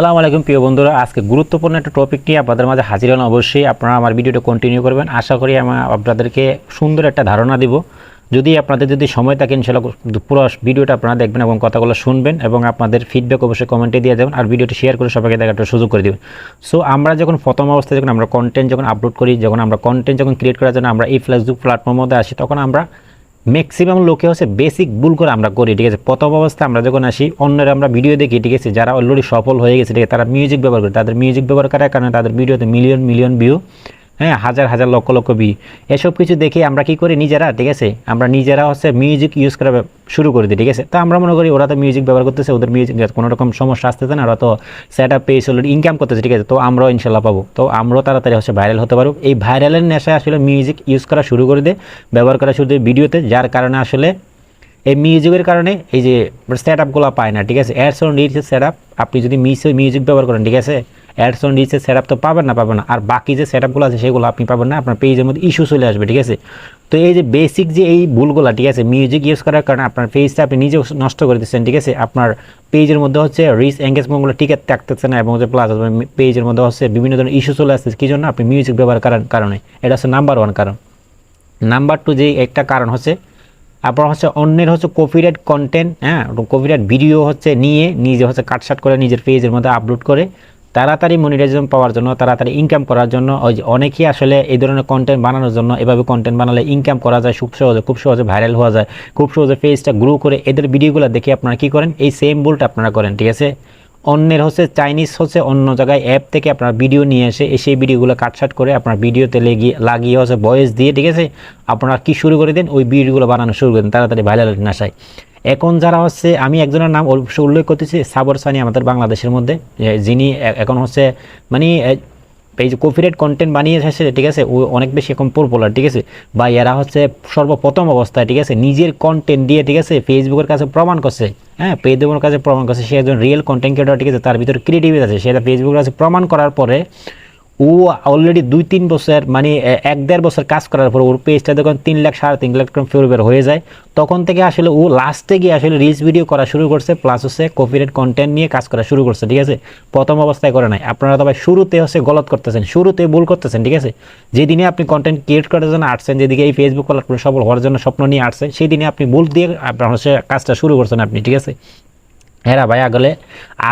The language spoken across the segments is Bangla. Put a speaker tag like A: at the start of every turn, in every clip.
A: আসসালামু আলাইকুম, প্রিয় বন্ধুরা। আজকে গুরুত্বপূর্ণ একটা টপিক নিয়ে আপনাদের মাঝে হাজির হন অবশ্যই আপনারা আমার ভিডিওটা কন্টিনিউ করবেন। আশা করি আমি আপনাদেরকে সুন্দর একটা ধারণা দিব। যদি আপনাদের যদি সময় থাকে, ইনশাল্লাহ পুরো ভিডিওটা আপনারা দেখবেন এবং কথাগুলো শুনবেন এবং আপনাদের ফিডব্যাক অবশ্যই কমেন্টে দিয়ে দেবেন আর ভিডিওটি শেয়ার করে সবাইকে দেখার সুযোগ করে দেবেন। সো আমরা যখন প্রথম অবস্থায় যখন আমরা কন্টেন্ট যখন আপলোড করি, যখন আমরা কন্টেন্ট যখন ক্রিয়েট করার জন্য আমরা এই ফেসবুক প্ল্যাটফর্মের মধ্যে আসি, তখন আমরা ম্যাক্সিমাম লোকে হচ্ছে বেসিক ভুল করে আমরা করি, ঠিক আছে? প্রথম অবস্থা আমরা যখন আসি, অন্যরা আমরা ভিডিও দেখি, ঠিক আছে? যারা অলরেডি সফল হয়ে গেছে, ঠিক আছে? তারা মিউজিক ব্যবহার করে, তাদের মিউজিক ব্যবহার করার কারণে তাদের ভিডিওতে মিলিয়ন মিলিয়ন ভিউ হ্যাঁ হাজার হাজার লক্ষ লক্ষ বি এসব কিছু দেখে আমরা কি করি নিজেরা, ঠিক আছে? আমরা নিজেরা হচ্ছে মিউজিক ইউজ করা শুরু করে দিই, ঠিক আছে? তো আমরা মনে করি ওরা তো মিউজিক ব্যবহার করতেছে, ওদের মিউজিক কোনো রকম সমস্যা আসতেছে না, ওরা তো সেট আপ পেয়েছে অলরেডি ইনকাম করতেছে, ঠিক আছে? তো আমরাও ইনশাল্লাহ পাবো। তো আমরাও তাড়াতাড়ি হচ্ছে ভাইরাল হতে পারব এই ভাইরালের নেশায় আসলে মিউজিক ইউজ করা শুরু করে দেয় ব্যবহার করা শুরু দেয় ভিডিওতে যার কারণে আসলে এই মিউজিকের কারণে এই যে সেট আপগুলো পায় না, ঠিক আছে? অ্যাডস অন রিলসের সেট আপ আপনি যদি মিউজিক ব্যবহার করেন, ঠিক আছে? অ্যাডস অন রিলসের সেট তো পাবেন না পাবেন না। আর বাকি যে সেট আছে, সেগুলো আপনি পাবেন না, আপনার পেজের মধ্যে ইস্যু চলে আসবে, ঠিক আছে? তো এই যে বেসিক যে এই ভুলগুলো, ঠিক আছে মিউজিক ইউজ করার কারণে আপনার পেজটা আপনি নিজে নষ্ট করে দিচ্ছেন, ঠিক আছে? আপনার পেজের মধ্যে হচ্ছে রিচ এঙ্গেজমেন্টগুলো টিকে থাকতেছে না, এবং হচ্ছে প্লাস পেজের মধ্যে হচ্ছে বিভিন্ন ধরনের ইস্যু চলে আসছে কী জন্য? আপনি মিউজিক ব্যবহার করার কারণে। এটা হচ্ছে নাম্বার ওয়ান কারণ। নাম্বার টু যে একটা কারণ হচ্ছে, আপনার হচ্ছে অন্যের হচ্ছে কপিরাইট কন্টেন্ট হ্যাঁ? কপিরাইট ভিডিও হচ্ছে নিয়ে, নিজে হচ্ছে কাটসাট করে নিজের পেজের মধ্যে আপলোড করে তাড়াতাড়ি মনিটাইজেশন পাওয়ার জন্য, তাড়াতাড়ি ইনকাম করার জন্য, ওই যে অনেকেই আসলে এই ধরনের কন্টেন্ট বানানোর জন্য এভাবে কন্টেন্ট বানালে ইনকাম করা যায়, খুব সহজে খুব সহজে ভাইরাল হওয়া যায়, খুব সহজে পেজটা গ্রো করে এদের ভিডিওগুলো দেখে আপনারা কী করেন? এই সেম ভুলটা আপনারা করেন, ঠিক আছে? অন্যের হচ্ছে চাইনিজ হচ্ছে অন্য জায়গায় অ্যাপ থেকে আপনার ভিডিও নিয়ে এসে সেই ভিডিওগুলো কাটসাট করে আপনার ভিডিওতে লেগিয়ে, লাগিয়ে হচ্ছে ভয়েস দিয়ে, ঠিক আছে? আপনারা কি শুরু করে দেন? ওই ভিডিওগুলো বানানো শুরু করে দেন, তাড়াতাড়ি ভাইরাল নাশায় এখন যারা হচ্ছে, আমি একজনের নাম অবশ্যই উল্লেখ করতেছি, সাবর সানি আমাদের বাংলাদেশের মধ্যে যিনি এখন হচ্ছে মানে এই যে কপিরাইট কন্টেন্ট বানিয়ে এসেছে ঠিক আছে, ও অনেক বেশি এখন পপুলার ঠিক আছে। বা এরা হচ্ছে সর্বপ্রথম অবস্থায়, ঠিক আছে, নিজের কন্টেন্ট দিয়ে, ঠিক আছে ফেসবুকের কাছে প্রমাণ করছে। হ্যাঁ ফেসবুকের কাছে প্রমাণ করছে, সে একজন রিয়েল কন্টেন্ট ক্রিয়েটর ঠিক আছে, তার ভিতরে ক্রিয়েটিভিটি আছে। সেটা ফেসবুকের কাছে প্রমাণ করার পরে ও অলরেডি দুই, তিন বছর মানে এক, দেড় বছর কাজ করার পর ওর পেজটা যখন তিন লাখ, সাড়ে তিন লাখ ফেরোবের হয়ে যায়, তখন থেকে আসলে ও লাস্টে গিয়ে আসলে রিলস ভিডিও করা শুরু করছে প্লাস হচ্ছে কপিরাইট কন্টেন্ট নিয়ে কাজ করা শুরু করছে, ঠিক আছে? প্রথম অবস্থায় করে নাই। আপনারা তবে শুরুতে হচ্ছে গলত করতেছেন, শুরুতে ভুল করতেছেন, ঠিক আছে? যেদিনে আপনি কন্টেন্ট ক্রিয়েট করার জন্য আসছেন, যেদিকে এই ফেসবুক প্ল্যাটফর্মে সফল হওয়ার জন্য স্বপ্ন নিয়ে আসছেন সেই দিনে আপনি ভুল দিয়ে আপনার হচ্ছে কাজটা শুরু করছেন আপনি, ঠিক আছে? হ্যাঁ ভাই, আগলে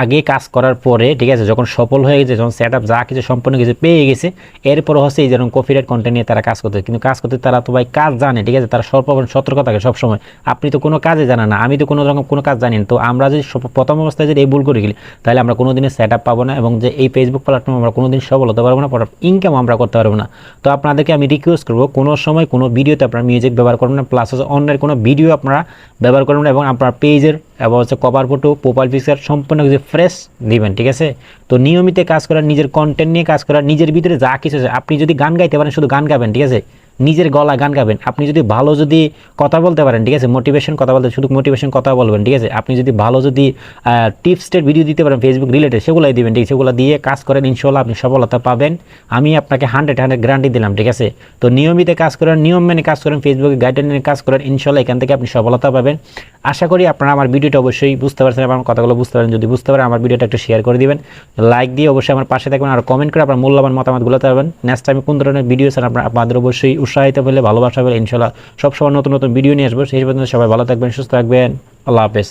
A: আগে কাজ করার পরে, ঠিক আছে, যখন সফল হয়ে গেছে, যখন সেট আপ যা কিছু সম্পূর্ণ কিছু পেয়ে গেছে, এরপর হচ্ছে এই যেরকম কপিরাইট কন্টেন্ট নিয়ে তারা কাজ করতে কিন্তু কাজ করতে তারা তো ভাই কাজ জানে, ঠিক আছে, তারা সর্ব সতর্ক থাকে সবসময়। আপনি তো কোনো কাজে জানেন না, আমি তো কোনো রকম কোনো কাজ জানি না। তো আমরা যদি প্রথম অবস্থায় যদি এই ভুল করে গেলি, তাহলে আমরা কোনো দিনের সেট আপ পাবো না এবং যে এই ফেসবুক প্ল্যাটফর্মে আমরা কোনো দিন সফল হতে পারব না ইনকাম আমরা করতে পারব না। তো আপনাদেরকে আমি রিকোয়েস্ট করব, কোনো সময় কোনো ভিডিওতে আপনারা মিউজিক ব্যবহার করবেন না প্লাস হচ্ছে অন্যের কোনো ভিডিও আপনারা ব্যবহার করবেন না এবং আপনার পেজের এবং হচ্ছে কভার ফটো প্রোফাইল পিকচার সম্পূর্ণ কিছু ফ্রেশ দিবেন ঠিক আছে? তো নিয়মিত কাজ করা নিজের কন্টেন্ট নিয়ে কাজ করা নিজের ভিতরে যা কিছু আছে, আপনি যদি গান গাইতে পারেন, শুধু গান গাবেন, ঠিক আছে? নিজের গলা গান গাবেন। আপনি যদি ভালো যদি কথা বলতে পারেন, ঠিক আছে? মোটিভেশন কথা বলতে, শুধু মোটিভেশন কথা বলবেন, ঠিক আছে? আপনি যদি ভালো যদি টিপসটের ভিডিও দিতে পারেন ফেসবুক রিলেটেড সেগুলোই দিবেন, ঠিক আছে? সেগুলো দিয়ে কাজ করেন ইনশাল্লাহ আপনি সফলতা পাবেন। আমি আপনাকে হান্ড্রেড হান্ড্রেড গ্যারান্টি দিলাম, ঠিক আছে? তো নিয়মিত কাজ করেন, নিয়ম মেনে কাজ করেন ফেসবুকে গাইডলাইন মেনে কাজ করেন ইনশাল্লাহ এখান থেকে আপনি সফলতা পাবেন। আশা করি আপনারা আমার ভিডিওটা অবশ্যই বুঝতে পারছেন এবং কথাগুলো বুঝতে পারেন। যদি বুঝতে পারেন, আমার ভিডিওটা একটু শেয়ার করে দিবেন। লাইক দিয়ে অবশ্যই আমার পাশে থাকবেন, আর কমেন্ট করে আপনার মূল্যবান মতামতগুলো পারবেন নেক্সট টাইমে কোন ধরনের ভিডিও চান আপনার, আপনাদের অবশ্যই উৎসাহিত হলে ভালোবাসা হলে ইনশাল্লাহ সবসময় নতুন নতুন ভিডিও নিয়ে আসব। সেই পর্যন্ত সবাই ভালো থাকবেন, সুস্থ থাকবেন। আল্লাহ হাফেজ।